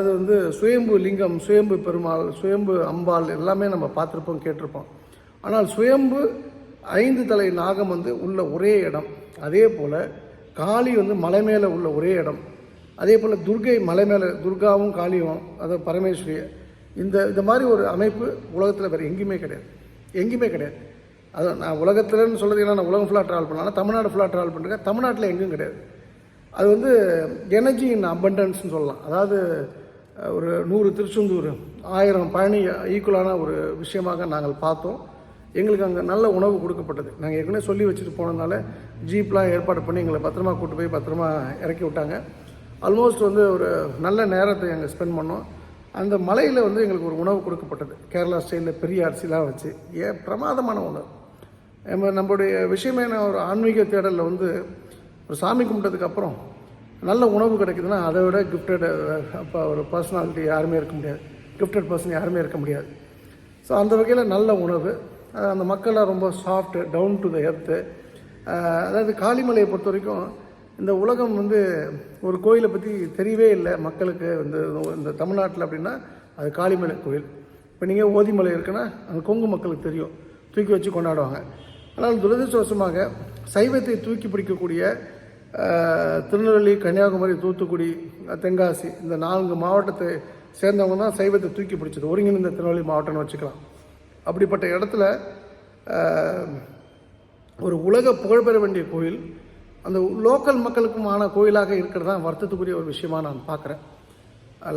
அது வந்து சுயம்பு லிங்கம் சுயம்பு பெருமாள் சுயம்பு அம்பாள் எல்லாமே நம்ம பார்த்துருப்போம் கேட்டிருப்போம். ஆனால் சுயம்பு ஐந்து தலை நாகம் வந்து உள்ள ஒரே இடம். அதே போல் காளி வந்து மலை மேலே உள்ள ஒரே இடம். அதே போல் துர்கை மலை மேலே துர்காவும் காளியும் அதாவது பரமேஸ்வரி இந்த இந்த மாதிரி ஒரு அமைப்பு உலகத்தில் வேறு எங்கேயுமே கிடையாது. எங்கேயுமே கிடையாது. அதான் நான் உலகத்தில்னு சொல்கிறது ஏன்னா நான் உலகம் ஃபுல்லாக ட்ராவல் பண்ணலாம். தமிழ்நாடு ஃபுல்லாக ட்ராவல் பண்ணுறேன் தமிழ்நாட்டில் எங்கேயும் கிடையாது. அது வந்து எனர்ஜி இன் அபண்டன்ஸ்னு சொல்லலாம். அதாவது ஒரு நூறு திருச்செந்தூர் ஆயிரம் பழனி ஈக்குவலான ஒரு விஷயமாக நாங்கள் பார்த்தோம். எங்களுக்கு அங்கே நல்ல உணவு கொடுக்கப்பட்டது. நாங்கள் ஏற்கனவே சொல்லி வச்சுட்டு போனதுனால ஜீப்லாம் ஏற்பாடு பண்ணி எங்களை பத்திரமா கூட்டு போய் பத்திரமா இறக்கி விட்டாங்க. ஆல்மோஸ்ட் வந்து ஒரு நல்ல நேரத்தை அங்கே ஸ்பெண்ட் பண்ணோம். அந்த மலையில் வந்து எங்களுக்கு ஒரு உணவு கொடுக்கப்பட்டது. கேரளா ஸ்டைலில் பெரிய அரிசிலாம் வச்சு. ஏன் பிரமாதமான உணவு. நம்ம நம்மளுடைய விஷயமான ஒரு ஆன்மீக தேடலில் வந்து ஒரு சாமி கும்பிட்டதுக்கு அப்புறம் நல்ல உணவு கிடைக்குதுன்னா அதை விட கிஃப்டட் அப்போ ஒரு பர்சனாலிட்டி யாருமே இருக்க முடியாது. கிஃப்டட் பர்சன் யாருமே இருக்க முடியாது. ஸோ அந்த வகையில் நல்ல உணவு. அந்த மக்கள்லாம் ரொம்ப soft down to the earth அதாவது காளிமலையை பொறுத்த வரைக்கும் இந்த உலகம் வந்து ஒரு கோயிலை பற்றி தெரியவே இல்லை. மக்களுக்கு இந்த இந்த தமிழ்நாட்டில் அப்படின்னா அது காளிமலை கோயில். இப்போ நீங்கள் ஓதிமலை இருக்குன்னா அந்த கொங்கு மக்களுக்கு தெரியும். தூக்கி வச்சு கொண்டாடுவாங்க. ஆனால் துரதிருஷ்டவசமாக சைவத்தை தூக்கி பிடிக்கக்கூடிய திருநெல்வேலி கன்னியாகுமரி தூத்துக்குடி தென்காசி இந்த நான்கு மாவட்டத்தை சேர்ந்தவங்க தான் சைவத்தை தூக்கி பிடிச்சது. ஒருங்கிணைந்த திருநெல்வேலி மாவட்டம்னு வச்சுக்கலாம். அப்படிப்பட்ட இடத்துல ஒரு உலக புகழ்பெற வேண்டிய கோயில் அந்த லோக்கல் மக்களுக்குமான கோயிலாக இருக்கிறது தான் வருத்தத்துக்குரிய ஒரு விஷயமா நான் பார்க்குறேன்.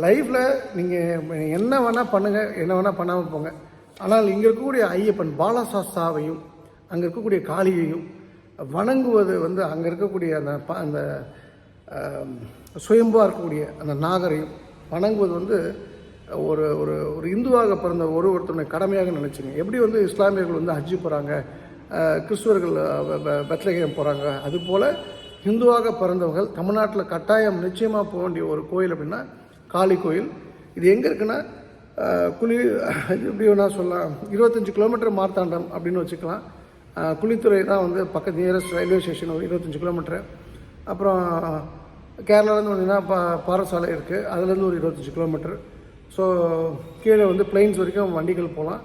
லைஃப்பில் நீங்கள் என்ன வேணால் பண்ணுங்கள் என்ன வேணால் பண்ணாமல் போங்க. ஆனால் இங்கே இருக்கக்கூடிய ஐயப்பன் பாலசாஸ்தாவையும் அங்கே இருக்கக்கூடிய காளியையும் வணங்குவது வந்து அங்கே இருக்கக்கூடிய அந்த ப- அந்த சுயம்பாக இருக்கக்கூடிய அந்த நாகரையும் வணங்குவது வந்து ஒரு ஒரு ஒரு இந்துவாக பிறந்த ஒரு ஒருத்தருடைய கடமையாக நினச்சிங்க. எப்படி வந்து இஸ்லாமியர்கள் வந்து ஹஜ்ஜு போகிறாங்க கிறிஸ்துவர்கள் பெத்லகேம் போகிறாங்க அதுபோல் இந்துவாக பிறந்தவர்கள் தமிழ்நாட்டில் கட்டாயம் நிச்சயமாக போக வேண்டிய ஒரு கோயில் அப்படின்னா காளி கோயில். இது எங்கே இருக்குன்னா அஹ், குளி எப்படி வேணால் சொல்லலாம் இருபத்தஞ்சி கிலோமீட்டர் மார்த்தாண்டம் அப்படின்னு வச்சுக்கலாம். குளித்துறை தான் வந்து பக்கத்து நியரஸ்ட் ரயில்வே ஸ்டேஷன் ஒரு இருபத்தஞ்சி கிலோமீட்டர் அப்புறம் கேரளாலேருந்து வந்தீங்கன்னா பா பாரசாலை இருக்குது அதுலேருந்து ஒரு இருபத்தஞ்சி கிலோமீட்டர் ஸோ கீழே வந்து பிளெயின்ஸ் வரைக்கும் வண்டிகள் போகலாம்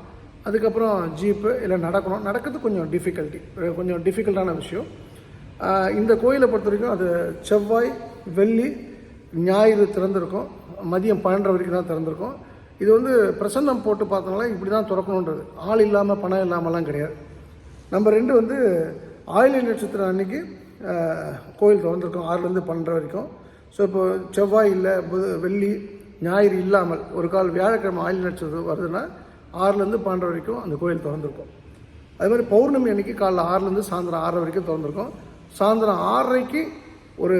அதுக்கப்புறம் ஜீப்பு இல்லை நடக்கணும். நடக்கிறது கொஞ்சம் டிஃபிகல்ட்டி கொஞ்சம் டிஃபிகல்ட்டான விஷயம். இந்த கோயிலை பொறுத்த வரைக்கும் அது செவ்வாய் வெள்ளி ஞாயிறு திறந்திருக்கும். மதியம் பன்னெண்டரை வரைக்கும் தான் திறந்திருக்கும். இது வந்து பிரசன்னம் போட்டு பார்த்தோம்னா இப்படி தான் திறக்கணுன்றது. ஆள் இல்லாமல் பணம் இல்லாமலாம் கிடையாது. நம்பர் ரெண்டு வந்து ஆயிலை நட்சத்திரம் அன்னைக்கு கோயில் திறந்திருக்கும். ஆறுலேருந்து பன்னெண்டு வரைக்கும். ஸோ இப்போ செவ்வாய் இல்லை புது வெள்ளி ஞாயிறு இல்லாமல் ஒரு கால் வியாழக்கிழமை ஆயுள் நட்சத்திரம் வருதுன்னா ஆறுலேருந்து பன்னெண்டு வரைக்கும் அந்த கோயில் திறந்திருக்கும். அது மாதிரி பௌர்ணமி அன்னைக்கு காலைல ஆறுலேருந்து சாயந்தரம் ஆறரை வரைக்கும் திறந்திருக்கும். சாயந்தரம் ஆறரைக்கு ஒரு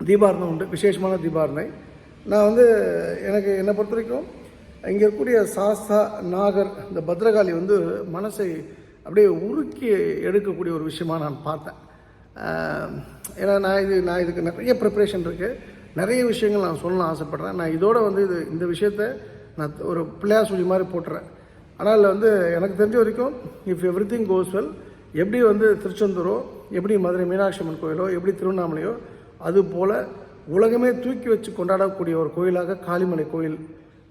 தீபாரணம் உண்டு விசேஷமான தீபாரணை. நான் வந்து எனக்கு என்னை பொறுத்த வரைக்கும் இங்கே இருக்கக்கூடிய சாஸ்தா நாகர் இந்த பத்ரகாளி வந்து மனசை அப்படியே உருக்கி எடுக்கக்கூடிய ஒரு விஷயமாக நான் பார்த்தேன். ஏன்னா நான் இது நான் இதுக்கு நிறைய ப்ரிப்ரேஷன் இருக்குது நிறைய விஷயங்கள் நான் சொல்லணும்னு ஆசைப்பட்றேன். நான் இதோட வந்து இது இந்த விஷயத்த நான் ஒரு பிள்ளையார் சொல்லி மாதிரி போட்டுறேன். ஆனால் வந்து எனக்கு தெரிஞ்ச வரைக்கும் if everything goes well எப்படி வந்து திருச்செந்தூரோ எப்படி மதுரை மீனாட்சி அம்மன் கோயிலோ எப்படி திருவண்ணாமலையோ அது போல் உலகமே தூக்கி வச்சு கொண்டாடக்கூடிய ஒரு கோயிலாக காளிமலை கோயில்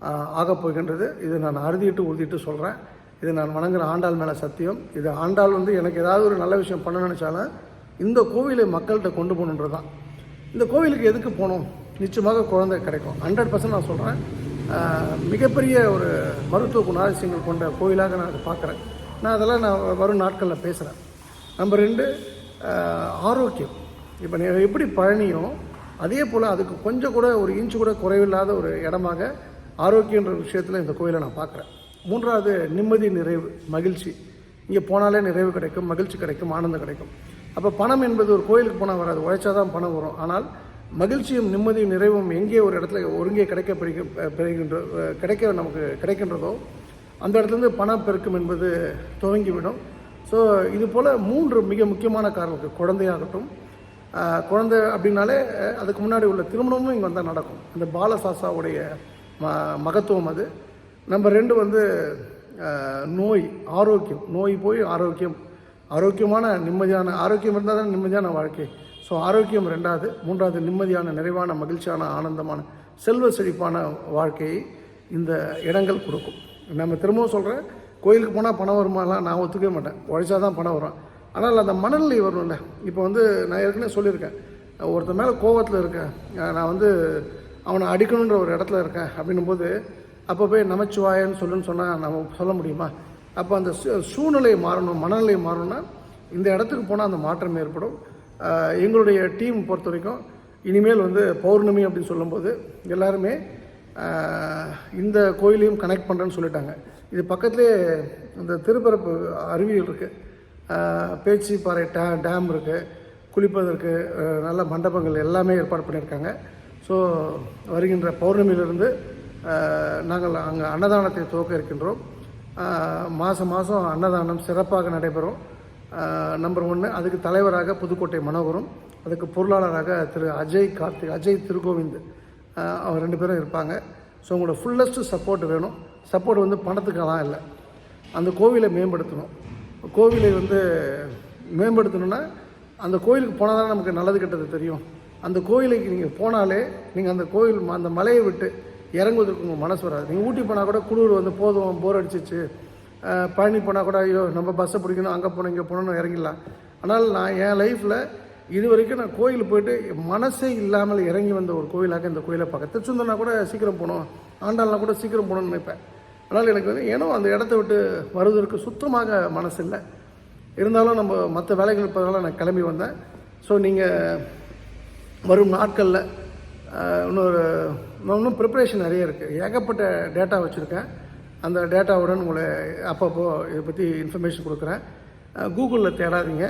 ஆஹ், ஆகப் போகின்றது. இது நான் அறுதிட்டு உறுதிட்டு சொல்கிறேன் இது நான் வணங்குற ஆண்டாள் மேலே சத்தியம். இது ஆண்டாள் வந்து எனக்கு ஏதாவது ஒரு நல்ல விஷயம் பண்ண நினச்சாலும் இந்த கோவிலை மக்கள்கிட்ட கொண்டு போகணுன்றது தான் இந்த கோவிலுக்கு எதுக்கு போகணும்? நிச்சயமாக குழந்தை கிடைக்கும். ஹண்ட்ரட் பர்சன்ட் நான் சொல்கிறேன் மிகப்பெரிய ஒரு மருத்துவ குணாதிசயங்கள் கொண்ட கோயிலாக நான் அதை பார்க்குறேன். நான் அதெல்லாம் நான் வரும் நாட்களில் பேசுகிறேன் நம்பர் ரெண்டு ஆரோக்கியம். இப்போ நீ எப்படி பழனியும் அதே போல் அதுக்கு கொஞ்சம் கூட ஒரு இன்ச்சு கூட குறைவில்லாத ஒரு இடமாக ஆரோக்கியன்ற விஷயத்தில் இந்த கோயிலை நான் பார்க்குறேன். மூன்றாவது நிம்மதி நிறைவு மகிழ்ச்சி. இங்கே போனாலே நிறைவு கிடைக்கும் மகிழ்ச்சி கிடைக்கும் ஆனந்தம் கிடைக்கும். அப்போ பணம் என்பது ஒரு கோயிலுக்கு போனால் வராது உழைச்சா தான் பணம் வரும். ஆனால் மகிழ்ச்சியும் நிம்மதியும் நிறைவும் எங்கே ஒரு இடத்துல ஒருங்கே கிடைக்க பெறுகின்ற பெறுகின்ற கிடைக்க நமக்கு கிடைக்கின்றதோ அந்த இடத்துலேருந்து பணம் பெருக்கும் என்பது துவங்கிவிடும். ஸோ இது போல் மூன்று மிக முக்கியமான காரணம் குழந்தையாகட்டும் குழந்தை அப்படின்னாலே அதுக்கு முன்னாடி உள்ள திருமணமும் இங்கே வந்தால் நடக்கும். இந்த பாலசாசாவுடைய ம மகத்துவம் அது. நம்பர் ரெண்டு வந்து நோய் ஆரோக்கியம். நோய் போய் ஆரோக்கியம். ஆரோக்கியமான நிம்மதியான ஆரோக்கியம் இருந்தால் தான் நிம்மதியான வாழ்க்கை. ஸோ ஆரோக்கியம் ரெண்டாவது. மூன்றாவது நிம்மதியான நிறைவான மகிழ்ச்சியான ஆனந்தமான செல்வ செழிப்பான வாழ்க்கையை இந்த இடங்கள் கொடுக்கும். நம்ம திரும்பவும் சொல்கிறேன் கோயிலுக்கு போனால் பணம் வருமாலாம் நான் ஒத்துக்கவே மாட்டேன். உழைச்சா தான் பணம் வரும். ஆனால் அந்த மனநிலை வரும்ல. இப்போ வந்து நான் ஏற்கனவே சொல்லியிருக்கேன். ஒருத்தன் மேலே கோவத்தில் இருக்கேன். நான் வந்து அவனை அடிக்கணுன்ற ஒரு இடத்துல இருக்கேன் அப்படின்னும் போது அப்போ போய் நமச்சிவாயன்னு சொல்லுன்னு சொன்னால் நம்ம சொல்ல முடியுமா? அப்போ அந்த சூழ்நிலை மாறணும் மனநிலை மாறணும்னா இந்த இடத்துக்கு போனால் அந்த மாற்றம் ஏற்படும். எங்களுடைய டீம் பொறுத்த வரைக்கும் இனிமேல் வந்து பௌர்ணமி அப்படின்னு சொல்லும்போது எல்லாருமே இந்த கோயிலையும் கனெக்ட் பண்ணுறேன்னு சொல்லிட்டாங்க. இது பக்கத்துலேயே இந்த திருப்பரப்பு அருவிகள் இருக்குது பேச்சிப்பாறை டே டேம் இருக்குது குளிப்பதற்கு நல்ல மண்டபங்கள் எல்லாமே ஏற்பாடு பண்ணியிருக்காங்க. ஸோ வருகின்ற பௌர்ணமியிலிருந்து நாங்கள் அங்கே அன்னதானத்தை துவக்க இருக்கின்றோம். மாதம் மாதம் அன்னதானம் சிறப்பாக நடைபெறும். நம்பர் ஒன்று அதுக்கு தலைவராக புதுக்கோட்டை மனோகரும் அதுக்கு பொருளாளராக திரு அஜய் கார்த்திக் அஜய் திருகோவிந்த் அவர் ரெண்டு பேரும் இருப்பாங்க. ஸோ உங்களோட ஃபுல்லஸ்ட்டு சப்போர்ட் வேணும். சப்போர்ட் வந்து பணத்துக்கெல்லாம் இல்லை. அந்த கோவிலை மேம்படுத்தணும். கோவிலை வந்து மேம்படுத்தணும்னா அந்த கோயிலுக்கு போனால் தான் நமக்கு நல்லது கெட்டது தெரியும். அந்த கோயிலுக்கு நீங்கள் போனாலே நீங்கள் அந்த கோயில் ம- அந்த மலையை விட்டு இறங்குவதற்கு உங்கள் மனசு வராது. நீங்கள் ஊட்டி போனால் கூட குளிர் வந்து போதும் போர் அடிச்சிச்சு. பழனி போனால் கூட ஐயோ நம்ம பஸ்ஸை பிடிக்கணும் அங்கே போகணும் இங்கே போகணும்னு இறங்கிடலாம். ஆனால் நான் என் லைஃப்பில் இது வரைக்கும் நான் கோயில் போயிட்டு மனசே இல்லாமல் இறங்கி வந்த ஒரு கோயிலாக இந்த கோயிலை பார்க்க. திருச்செந்தூர்னா கூட சீக்கிரம் போகணும். ஆண்டாள்னா கூட சீக்கிரம் போகணும்னு நினைப்பேன். அதனால் எனக்கு வந்து ஏனோ அந்த இடத்த விட்டு வருவதற்கு சுத்தமாக மனசு இல்லை. இருந்தாலும் நம்ம மற்ற வேலைகள் இருப்பதனால நான் கிளம்பி வந்தேன். ஸோ நீங்கள் வரும் நாட்களில் இன்னொரு இன்னும் ப்ரிப்பரேஷன் நிறைய இருக்குது ஏகப்பட்ட டேட்டா வச்சுருக்கேன். அந்த டேட்டாவுடன் உங்களை அப்பப்போ இதை பற்றி இன்ஃபர்மேஷன் கொடுக்குறேன். கூகுளில் தேடாதீங்க.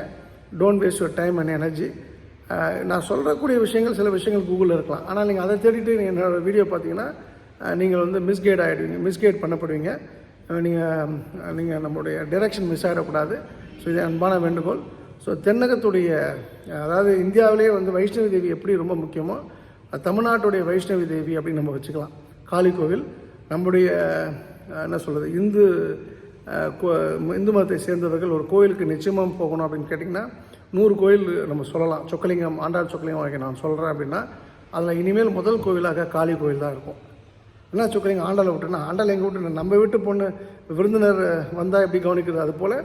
Don't waste your time and energy நான் சொல்கிறக்கூடிய விஷயங்கள் சில விஷயங்கள் கூகுளில் இருக்கலாம். ஆனால் நீங்கள் அதை தேடிட்டு நீங்கள் என்னோட வீடியோ பார்த்தீங்கன்னா நீங்கள் வந்து மிஸ்கைட் ஆகிடுவீங்க மிஸ்கைட் பண்ணப்படுவீங்க. நீங்கள் நீங்கள் நம்மளுடைய டைரக்ஷன் மிஸ் ஆகிடக்கூடாது ஸோ இது அன்பான வேண்டுகோள். ஸோ தென்னகத்துடைய அதாவது இந்தியாவிலேயே வந்து வைஷ்ணவி தேவி எப்படி ரொம்ப முக்கியமோ தமிழ்நாட்டுடைய வைஷ்ணவி தேவி அப்படின்னு நம்ம வச்சுக்கலாம். காளி கோவில் நம்முடைய என்ன சொல்கிறது இந்து கோ- இந்து மதத்தை சேர்ந்தவர்கள் ஒரு கோயிலுக்கு நிச்சயமாக போகணும் அப்படின்னு கேட்டிங்கன்னா நூறு கோயில் நம்ம சொல்லலாம். சொக்கலிங்கம் ஆண்டாள் சொக்கலிங்கம் வரைக்கும் நான் சொல்கிறேன் அப்படின்னா அதில் இனிமேல் முதல் கோவிலாக காளி கோயில் தான் இருக்கும். என்ன சொக்கலிங்க ஆண்டாளை விட்டுனா ஆண்டாள் எங்கே விட்டு நம்ம வீட்டு பொண்ணு விருந்தினர் வந்தால் எப்படி கவனிக்கிறது? அது போல்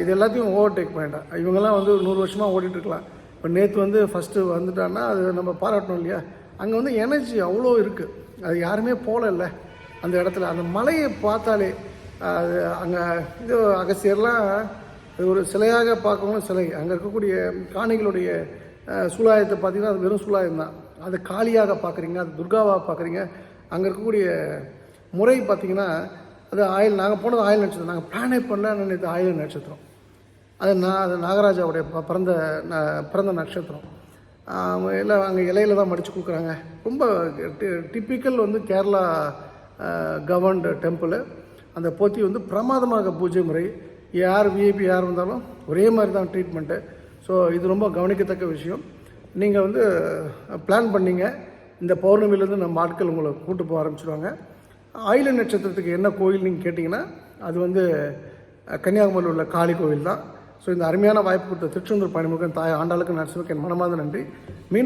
இது எல்லாத்தையும் ஓவர்டேக் பண்ணிட்டேன் இவங்கெல்லாம் வந்து ஒரு நூறு வருஷமாக ஓடிட்டுருக்கலாம் இப்போ நேற்று வந்து ஃபஸ்ட்டு வந்துட்டான்னா அது நம்ம பாராட்டணும் இல்லையா? அங்கே வந்து எனர்ஜி அவ்வளோ இருக்குது அது யாருமே போகல அந்த இடத்துல அந்த மலையை பார்த்தாலே அது அங்கே இது அகசியர்லாம் அது ஒரு சிலையாக பார்க்கவும் சிலை. அங்கே இருக்கக்கூடிய காணிகளுடைய அஹ், சூலாயத்தை பார்த்தீங்கன்னா அது வெறும் சூலாயம் தான். அது காளியாக பார்க்குறீங்க அது துர்காவாக பார்க்குறீங்க. அங்கே இருக்கக்கூடிய முறை பார்த்தீங்கன்னா அது ஆயில் நாங்கள் போனது ஆயில் நட்சத்திரம். நாங்கள் பிளானே பண்ண நினைத்து ஆயில் நட்சத்திரம். அது நான் அது நாகராஜாவுடைய ப- பிறந்த ந- பிறந்த நட்சத்திரம். எல்லாம் அங்கே இலையில தான் மடித்து கொடுக்குறாங்க. ரொம்ப டிப்பிக்கல் வந்து கேரளா கவர்ன்டு டெம்பிள் அந்த போத்தி வந்து பிரமாதமாக பூஜை முறை. யார் விஐபி யார் வந்தாலும் ஒரே மாதிரி தான் ட்ரீட்மெண்ட்டு ஸோ இது ரொம்ப கவனிக்கத்தக்க விஷயம். நீங்கள் வந்து பிளான் பண்ணிங்க. இந்த பௌர்ணமிலேருந்து நம்ம ஆட்கள் உங்களை கூட்டு போக ஆரம்பிச்சிடுவாங்க ஆயில நட்சத்திரத்துக்கு என்ன கோயில் நீங்கள் கேட்டிங்கன்னா அது வந்து கன்னியாகுமரியில் உள்ள காளி கோவில் தான் ஸோ இந்த அருமையான வாய்ப்பு கொடுத்த திருச்செந்தூர் பணிமுகன் தாய் ஆண்டாளுக்கு நரசிம்மக்கு என் மனமார்ந்த நன்றி. மீன்